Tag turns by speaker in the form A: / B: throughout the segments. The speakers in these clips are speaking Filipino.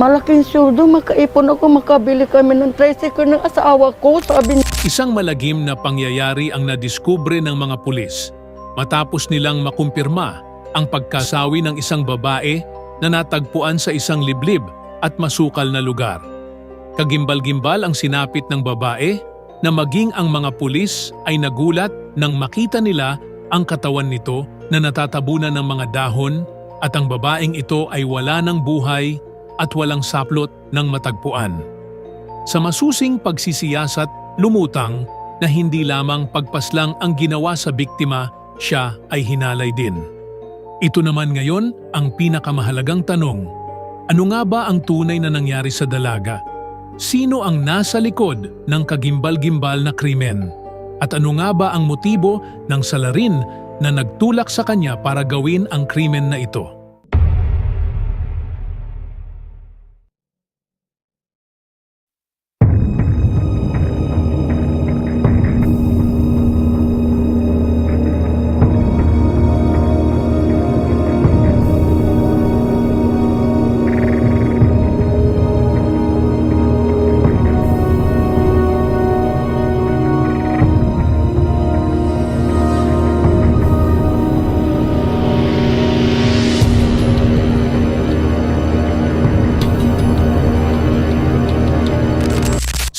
A: malaking sweldo, makaipon ako, makabili kami ng tricycle ng asawa ko. Sabi niya,
B: Isang malagim na pangyayari ang nadiskubre ng mga pulis matapos nilang makumpirma ang pagkasawi ng isang babae na natagpuan sa isang liblib at masukal na lugar. Kagimbal-gimbal ang sinapit ng babae na maging ang mga pulis ay nagulat nang makita nila ang katawan nito na natatabunan ng mga dahon at ang babaeng ito ay wala ng buhay at walang saplot ng matagpuan. Sa masusing pagsisiyasat, lumutang na hindi lamang pagpaslang ang ginawa sa biktima, siya ay hinalay din. Ito naman ngayon ang pinakamahalagang tanong. Ano nga ba ang tunay na nangyari sa dalaga? Sino ang nasa likod ng kagimbal-gimbal na krimen? At ano nga ba ang motibo ng salarin na nagtulak sa kanya para gawin ang krimen na ito?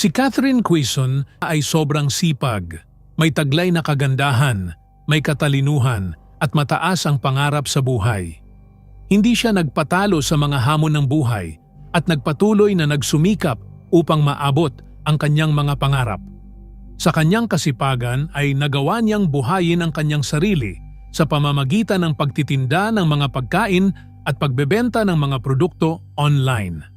B: Si Catherine Quison ay sobrang sipag, may taglay na kagandahan, may katalinuhan at mataas ang pangarap sa buhay. Hindi siya nagpatalo sa mga hamon ng buhay at nagpatuloy na nagsumikap upang maabot ang kanyang mga pangarap. Sa kanyang kasipagan ay nagawa niyang buhayin ang kanyang sarili sa pamamagitan ng pagtitinda ng mga pagkain at pagbebenta ng mga produkto online.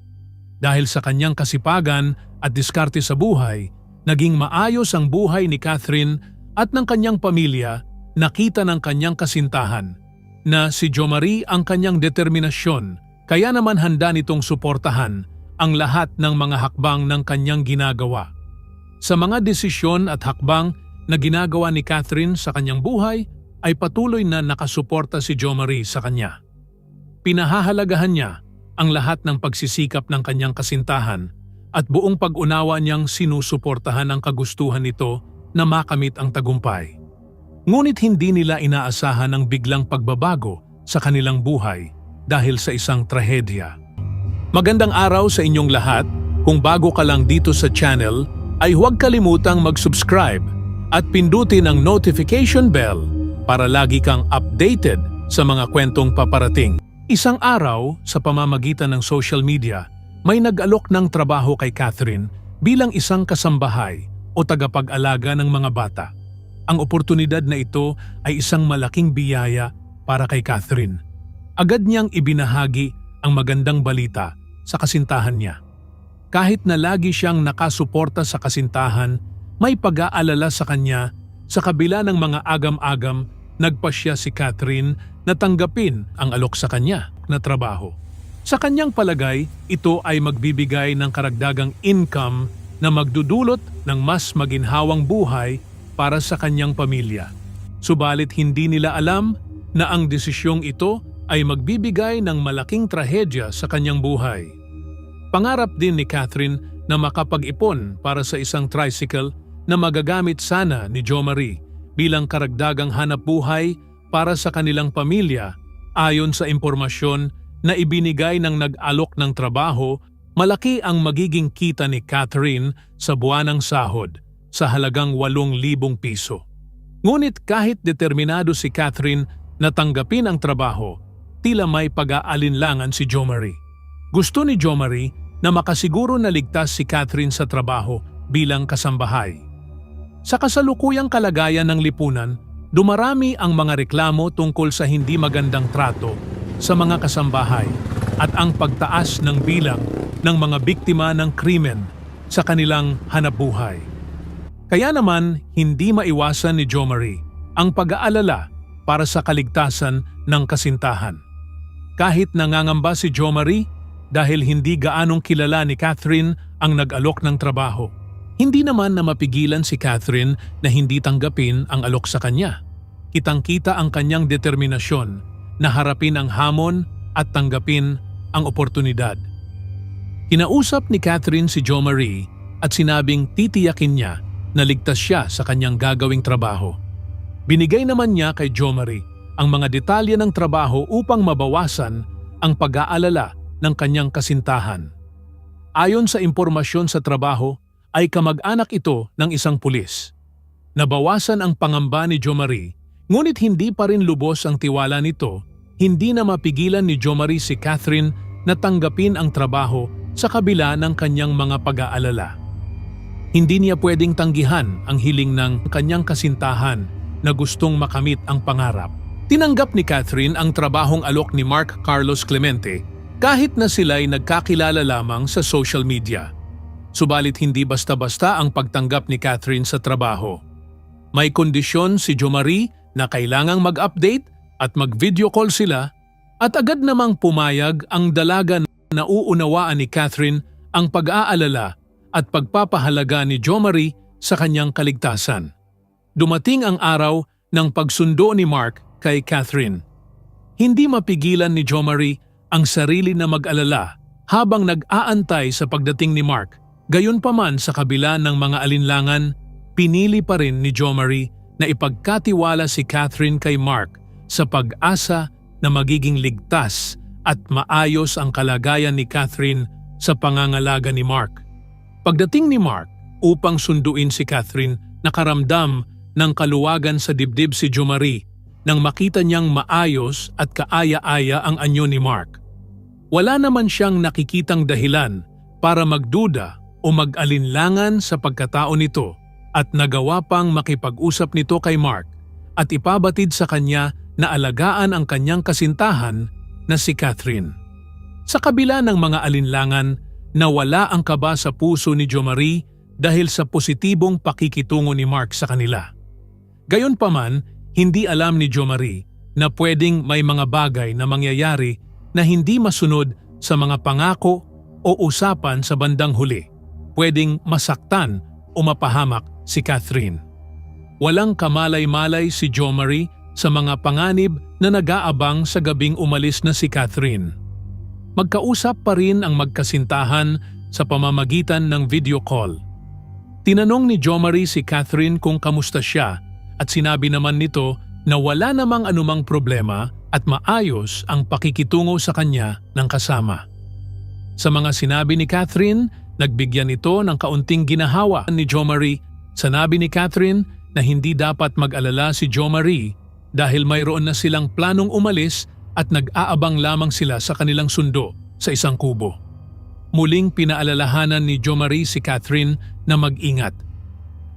B: Dahil sa kanyang kasipagan at diskarte sa buhay, naging maayos ang buhay ni Catherine at ng kanyang pamilya nakita ng kanyang kasintahan na si Jo Marie ang kanyang determinasyon kaya naman handa nitong suportahan ang lahat ng mga hakbang ng kanyang ginagawa. Sa mga desisyon at hakbang na ginagawa ni Catherine sa kanyang buhay ay patuloy na nakasuporta si Jo Marie sa kanya. Pinahahalagahan niya ang lahat ng pagsisikap ng kanyang kasintahan at buong pag-unawa niyang sinusuportahan ang kagustuhan nito na makamit ang tagumpay. Ngunit hindi nila inaasahan ang biglang pagbabago sa kanilang buhay dahil sa isang trahedya. Magandang araw sa inyong lahat. Kung bago ka lang dito sa channel, ay huwag kalimutang mag-subscribe at pindutin ang notification bell para lagi kang updated sa mga kwentong paparating. Isang araw, sa pamamagitan ng social media, may nag-alok ng trabaho kay Catherine bilang isang kasambahay o tagapag-alaga ng mga bata. Ang oportunidad na ito ay isang malaking biyaya para kay Catherine. Agad niyang ibinahagi ang magandang balita sa kasintahan niya. Kahit na lagi siyang nakasuporta sa kasintahan, may pag-aalala sa kanya sa kabila ng mga agam-agam nagpasya si Catherine na tanggapin ang alok sa kanya na trabaho. Sa kanyang palagay, ito ay magbibigay ng karagdagang income na magdudulot ng mas maginhawang buhay para sa kanyang pamilya. Subalit hindi nila alam na ang desisyong ito ay magbibigay ng malaking trahedya sa kanyang buhay. Pangarap din ni Catherine na makapag-ipon para sa isang tricycle na magagamit sana ni Jo Marie bilang karagdagang hanap buhay para sa kanilang pamilya ayon sa impormasyon na ibinigay ng nag-alok ng trabaho, malaki ang magiging kita ni Catherine sa buwanang sahod sa halagang 8,000 piso. Ngunit kahit determinado si Catherine na tanggapin ang trabaho, tila may pag-aalinlangan si Jo Marie. Gusto ni Jo Marie na makasiguro na ligtas si Catherine sa trabaho bilang kasambahay. Sa kasalukuyang kalagayan ng lipunan, dumarami ang mga reklamo tungkol sa hindi magandang trato sa mga kasambahay at ang pagtaas ng bilang ng mga biktima ng krimen sa kanilang hanapbuhay. Kaya naman, hindi maiwasan ni Jo Marie ang pag-aalala para sa kaligtasan ng kasintahan. Kahit nangangamba si Jo Marie dahil hindi gaanong kilala ni Catherine ang nag-alok ng trabaho. Hindi naman na mapigilan si Catherine na hindi tanggapin ang alok sa kanya. Kitang-kita ang kanyang determinasyon na harapin ang hamon at tanggapin ang oportunidad. Kinausap ni Catherine si Jo Marie at sinabing titiyakin niya na ligtas siya sa kanyang gagawing trabaho. Binigay naman niya kay Jo Marie ang mga detalye ng trabaho upang mabawasan ang pag-aalala ng kanyang kasintahan. Ayon sa impormasyon sa trabaho, ay kamag-anak ito ng isang pulis. Nabawasan ang pangamba ni Jo Marie, ngunit hindi pa rin lubos ang tiwala nito, hindi na mapigilan ni Jo Marie si Catherine na tanggapin ang trabaho sa kabila ng kanyang mga pag-aalala. Hindi niya pwedeng tanggihan ang hiling ng kanyang kasintahan na gustong makamit ang pangarap. Tinanggap ni Catherine ang trabahong alok ni Mark Carlos Clemente kahit na sila'y nagkakilala lamang sa social media. Subalit hindi basta-basta ang pagtanggap ni Catherine sa trabaho. May kondisyon si Jo Marie na kailangang mag-update at mag-video call sila at agad namang pumayag ang dalaga na uunawaan ni Catherine ang pag-aalala at pagpapahalaga ni Jo Marie sa kanyang kaligtasan. Dumating ang araw ng pagsundo ni Mark kay Catherine. Hindi mapigilan ni Jo Marie ang sarili na mag-alala habang nag-aantay sa pagdating ni Mark. Gayunpaman sa kabila ng mga alinlangan, pinili pa rin ni Jo Marie na ipagkatiwala si Catherine kay Mark sa pag-asa na magiging ligtas at maayos ang kalagayan ni Catherine sa pangangalaga ni Mark. Pagdating ni Mark upang sunduin si Catherine, nakaramdam ng kaluwagan sa dibdib si Jo Marie nang makita niyang maayos at kaaya-aya ang anyo ni Mark. Wala naman siyang nakikitang dahilan para magduda o mag-alinlangan sa pagkatao nito at nagawa pang makipag-usap nito kay Mark at ipabatid sa kanya na alagaan ang kanyang kasintahan na si Catherine. Sa kabila ng mga alinlangan, nawala ang kaba sa puso ni Jo Marie dahil sa positibong pakikitungo ni Mark sa kanila. Gayunpaman, hindi alam ni Jo Marie na pwedeng may mga bagay na mangyayari na hindi masunod sa mga pangako o usapan sa bandang huli. Pwedeng masaktan o mapahamak si Catherine. Walang kamalay-malay si Jo Marie sa mga panganib na nag-aabang sa gabing umalis na si Catherine. Magkausap pa rin ang magkasintahan sa pamamagitan ng video call. Tinanong ni Jo Marie si Catherine kung kamusta siya at sinabi naman nito na wala namang anumang problema at maayos ang pakikitungo sa kanya ng kasama. Sa mga sinabi ni Catherine, nagbigyan ito ng kaunting ginahawa ni Jo Marie. Sanabi ni Catherine na hindi dapat mag-alala si Jo Marie dahil mayroon na silang planong umalis at nag-aabang lamang sila sa kanilang sundo sa isang kubo. Muling pinaalalahanan ni Jo Marie si Catherine na mag-ingat.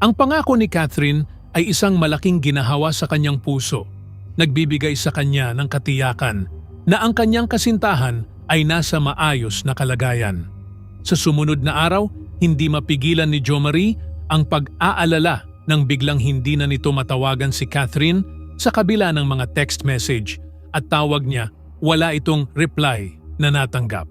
B: Ang pangako ni Catherine ay isang malaking ginahawa sa kanyang puso. Nagbibigay sa kanya ng katiyakan na ang kanyang kasintahan ay nasa maayos na kalagayan. Sa sumunod na araw, hindi mapigilan ni Jo Marie ang pag-aalala nang biglang hindi na nito matawagan si Catherine sa kabila ng mga text message at tawag niya wala itong reply na natanggap.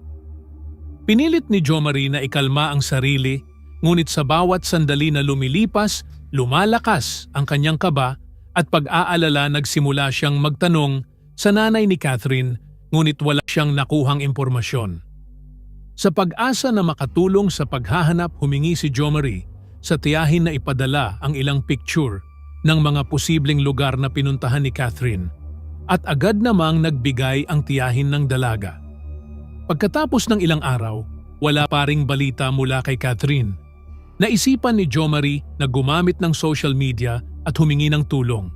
B: Pinilit ni Jo Marie na ikalma ang sarili ngunit sa bawat sandali na lumilipas, lumalakas ang kanyang kaba at pag-aalala nagsimula siyang magtanong sa nanay ni Catherine ngunit wala siyang nakuhang impormasyon. Sa pag-asa na makatulong sa paghahanap humingi si Jo Marie sa tiyahin na ipadala ang ilang picture ng mga posibleng lugar na pinuntahan ni Catherine at agad namang nagbigay ang tiyahin ng dalaga. Pagkatapos ng ilang araw, wala pa ring balita mula kay Catherine. Naisipan ni Jo Marie na gumamit ng social media at humingi ng tulong.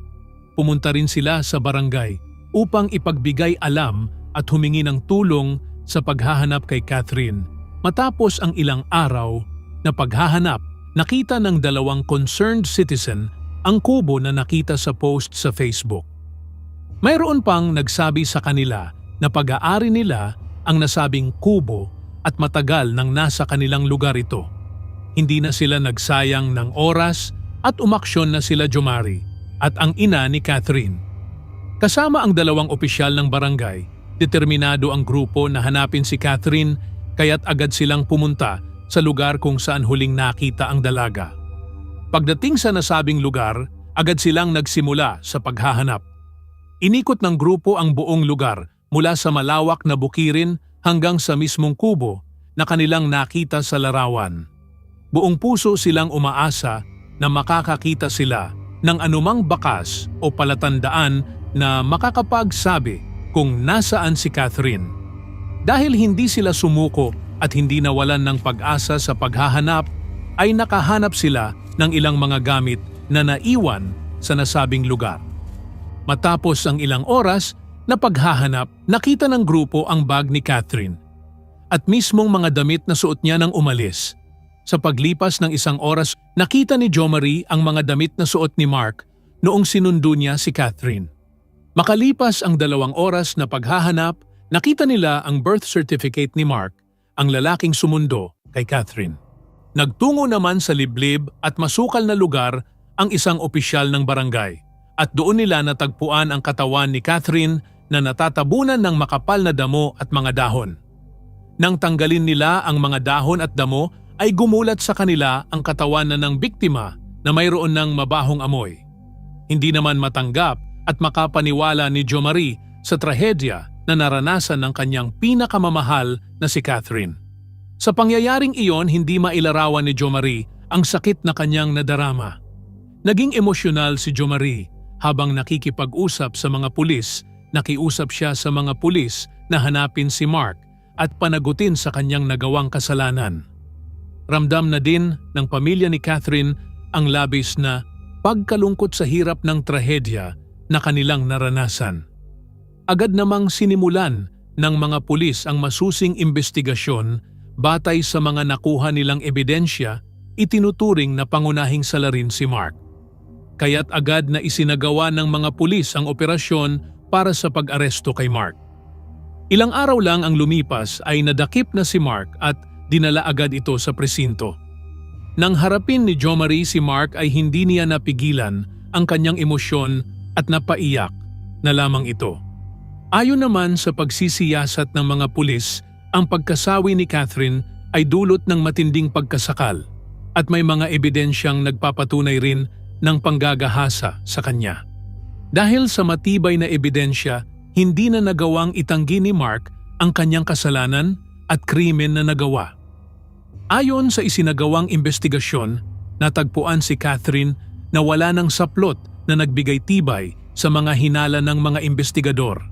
B: Pumunta rin sila sa barangay upang ipagbigay alam at humingi ng tulong sa paghahanap kay Catherine. Matapos ang ilang araw na paghahanap, nakita ng dalawang concerned citizen ang kubo na nakita sa post sa Facebook. Mayroon pang nagsabi sa kanila na pag-aari nila ang nasabing kubo at matagal nang nasa kanilang lugar ito. Hindi na sila nagsayang ng oras at umaksyon na sila Jomari at ang ina ni Catherine. Kasama ang dalawang opisyal ng barangay, determinado ang grupo na hanapin si Catherine kaya't agad silang pumunta sa lugar kung saan huling nakita ang dalaga. Pagdating sa nasabing lugar, agad silang nagsimula sa paghahanap. Inikot ng grupo ang buong lugar mula sa malawak na bukirin hanggang sa mismong kubo na kanilang nakita sa larawan. Buong puso silang umaasa na makakakita sila ng anumang bakas o palatandaan na makakapagsabi kung nasaan si Catherine. Dahil hindi sila sumuko at hindi nawalan ng pag-asa sa paghahanap, ay nakahanap sila ng ilang mga gamit na naiwan sa nasabing lugar. Matapos ang ilang oras na paghahanap, nakita ng grupo ang bag ni Catherine at mismong mga damit na suot niya nang umalis. Sa paglipas ng isang oras, nakita ni Jo Marie ang mga damit na suot ni Mark noong sinundo niya si Catherine. Makalipas ang dalawang oras na paghahanap, nakita nila ang birth certificate ni Mark, ang lalaking sumundo kay Catherine. Nagtungo naman sa liblib at masukal na lugar ang isang opisyal ng barangay at doon nila natagpuan ang katawan ni Catherine na natatabunan ng makapal na damo at mga dahon. Nang tanggalin nila ang mga dahon at damo ay gumulat sa kanila ang katawan na ng biktima na mayroon ng mabahong amoy. Hindi naman matanggap at makapaniwala ni Jo Marie sa trahedya na naranasan ng kanyang pinakamamahal na si Catherine. Sa pangyayaring iyon, hindi mailarawan ni Jo Marie ang sakit na kanyang nadarama. Naging emosyonal si Jo Marie habang nakikipag-usap sa mga pulis, nakiusap siya sa mga pulis na hanapin si Mark at panagutin sa kanyang nagawang kasalanan. Ramdam na din ng pamilya ni Catherine ang labis na pagkalungkot sa hirap ng trahedya na kanilang naranasan. Agad namang sinimulan ng mga pulis ang masusing investigasyon batay sa mga nakuha nilang ebidensya, itinuturing na pangunahing salarin si Mark. Kaya't agad na isinagawa ng mga pulis ang operasyon para sa pag-aresto kay Mark. Ilang araw lang ang lumipas ay nadakip na si Mark at dinala agad ito sa presinto. Nang harapin ni Jo Marie si Mark ay hindi niya napigilan ang kanyang emosyon at napaiyak na lamang ito. Ayon naman sa pagsisiyasat ng mga pulis, ang pagkasawi ni Catherine ay dulot ng matinding pagkasakal at may mga ebidensyang nagpapatunay rin ng panggagahasa sa kanya. Dahil sa matibay na ebidensya, hindi na nagawang itanggi ni Mark ang kanyang kasalanan at krimen na nagawa. Ayon sa isinagawang investigasyon, natagpuan si Catherine na wala ng saplot na nagbigay tibay sa mga hinala ng mga investigador.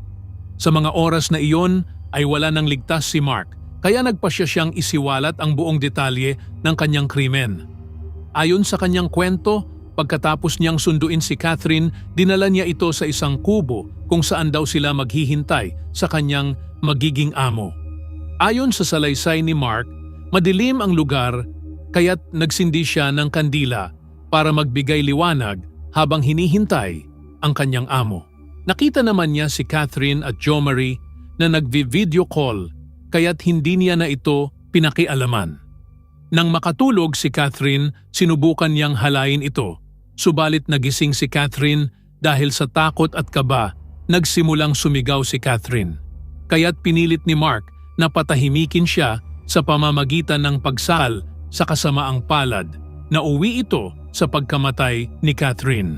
B: Sa mga oras na iyon ay wala nang ligtas si Mark kaya nagpasya siyang isiwalat ang buong detalye ng kanyang krimen. Ayon sa kanyang kwento, pagkatapos niyang sunduin si Catherine, dinala niya ito sa isang kubo kung saan daw sila maghihintay sa kanyang magiging amo. Ayon sa salaysay ni Mark, madilim ang lugar kaya't nagsindi siya ng kandila para magbigay liwanag habang hinihintay ang kanyang amo. Nakita naman niya si Catherine at Jo Marie na nagvi-video call kaya't hindi niya na ito pinakialaman. Nang makatulog si Catherine, sinubukan niyang halayin ito. Subalit nagising si Catherine dahil sa takot at kaba, nagsimulang sumigaw si Catherine. Kaya't pinilit ni Mark na patahimikin siya sa pamamagitan ng pagsal sa kasamaang palad na uwi ito sa pagkamatay ni Catherine.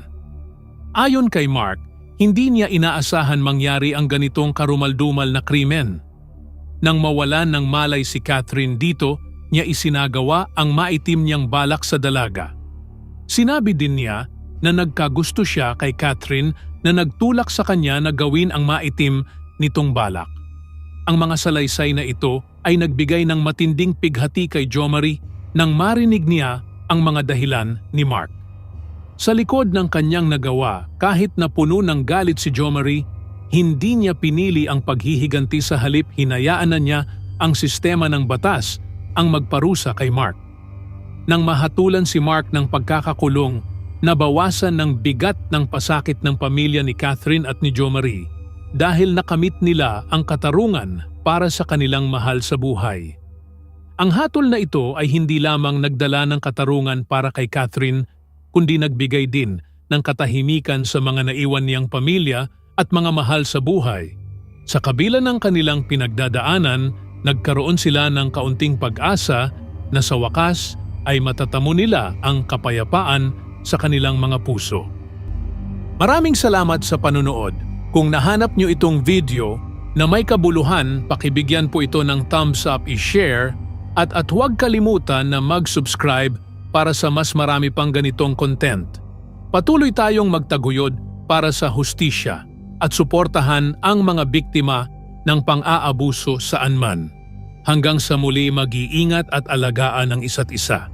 B: Ayon kay Mark, hindi niya inaasahan mangyari ang ganitong karumaldumal na krimen. Nang mawalan ng malay si Catherine dito, niya isinagawa ang maitim niyang balak sa dalaga. Sinabi din niya na nagkagusto siya kay Catherine na nagtulak sa kanya na gawin ang maitim nitong balak. Ang mga salaysay na ito ay nagbigay ng matinding pighati kay Jo Marie nang marinig niya ang mga dahilan ni Mark. Sa likod ng kanyang nagawa, kahit na puno ng galit si Jo Marie, hindi niya pinili ang paghihiganti sa halip hinayaan na niya ang sistema ng batas ang magparusa kay Mark. Nang mahatulan si Mark ng pagkakakulong, nabawasan ng bigat ng pasakit ng pamilya ni Catherine at ni Jo Marie dahil nakamit nila ang katarungan para sa kanilang mahal sa buhay. Ang hatol na ito ay hindi lamang nagdala ng katarungan para kay Catherine kundi nagbigay din ng katahimikan sa mga naiwan niyang pamilya at mga mahal sa buhay. Sa kabila ng kanilang pinagdadaanan, nagkaroon sila ng kaunting pag-asa na sa wakas ay matatamo nila ang kapayapaan sa kanilang mga puso. Maraming salamat sa panonood. Kung nahanap nyo itong video na may kabuluhan, pakibigyan po ito ng thumbs up, i-share At at huwag kalimutan na mag-subscribe para sa mas marami pang ganitong content. Patuloy tayong magtaguyod para sa hustisya at suportahan ang mga biktima ng pang-aabuso saan man. Hanggang sa muli mag-iingat at alagaan ang isa't isa.